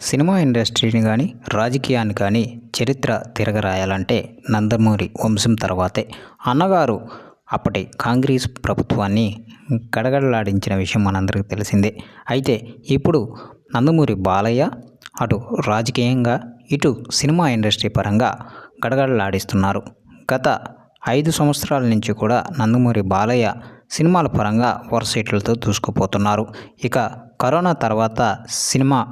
Cinema ఇండస్ట్రీని కానీ రాజకీయాన్ని కానీ చరిత్ర తిరగరాయాలంటే నందమూరి వంశం తర్వాతే. అన్నగారు అప్పటి కాంగ్రెస్ ప్రభుత్వాన్ని గడగడలాడించిన విషయం మనందరికీ తెలిసిందే. అయితే ఇప్పుడు నందమూరి బాలయ్య అటు రాజకీయంగా ఇటు సినిమా ఇండస్ట్రీ పరంగా గడగడలాడిస్తున్నారు. గత ఐదు సంవత్సరాల నుంచి కూడా నందమూరి బాలయ్య సినిమాల పరంగా వరుస హిట్లతో దూసుకుపోతున్నారు. ఇక కరోనా తర్వాత సినిమా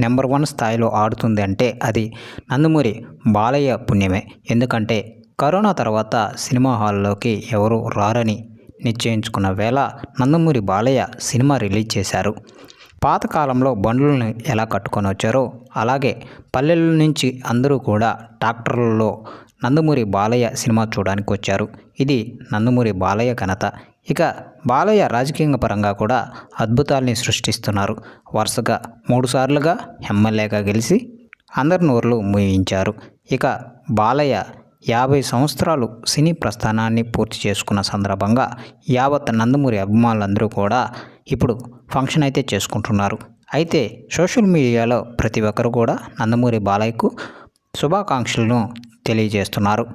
నెంబర్ వన్ స్థాయిలో ఆడుతుంది అంటే అది నందమూరి బాలయ్య పుణ్యమే. ఎందుకంటే కరోనా తర్వాత సినిమా హాల్లోకి ఎవరు రారని నిశ్చయించుకున్న వేళ నందమూరి బాలయ్య సినిమా రిలీజ్ చేశారు. పాతకాలంలో బండ్లను ఎలా కట్టుకొని వచ్చారో అలాగే పల్లెల నుంచి అందరూ కూడా ట్రాక్టర్లలో నందమూరి బాలయ్య సినిమా చూడడానికి వచ్చారు. ఇది నందమూరి బాలయ్య ఘనత. ఇక బాలయ్య రాజకీయ పరంగా కూడా అద్భుతాల్ని సృష్టిస్తున్నారు. వరుసగా మూడుసార్లుగా ఎమ్మెల్యేగా గెలిచి అందరి నోర్లు మూయించారు ఇక బాలయ్య యాభై సంవత్సరాలు సినీ ప్రస్థానాన్ని పూర్తి చేసుకున్న సందర్భంగా యావత్ నందమూరి అభిమానులందరూ కూడా ఇప్పుడు ఫంక్షన్ అయితే చేసుకుంటున్నారు. అయితే సోషల్ మీడియాలో ప్రతి ఒక్కరు కూడా నందమూరి బాలయ్యకు శుభాకాంక్షలను తెలియజేస్తున్నారు.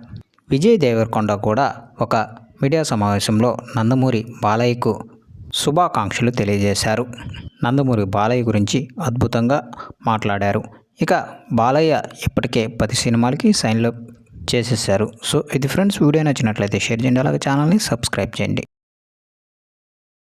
విజయ్ దేవరకొండ కూడా ఒక మీడియా సమావేశంలో నందమూరి బాలయ్యకు శుభాకాంక్షలు తెలియజేశారు. నందమూరి బాలయ్య గురించి అద్భుతంగా మాట్లాడారు. ఇక బాలయ్య ఇప్పటికే పది సినిమాలకి సైన్లో చేసేసారు సో ఇది ఫ్రెండ్స్ వీడియో నచ్చినట్లయితే షేర్ చేయండి. అలాగే ఛానల్ని సబ్స్క్రైబ్ చేయండి.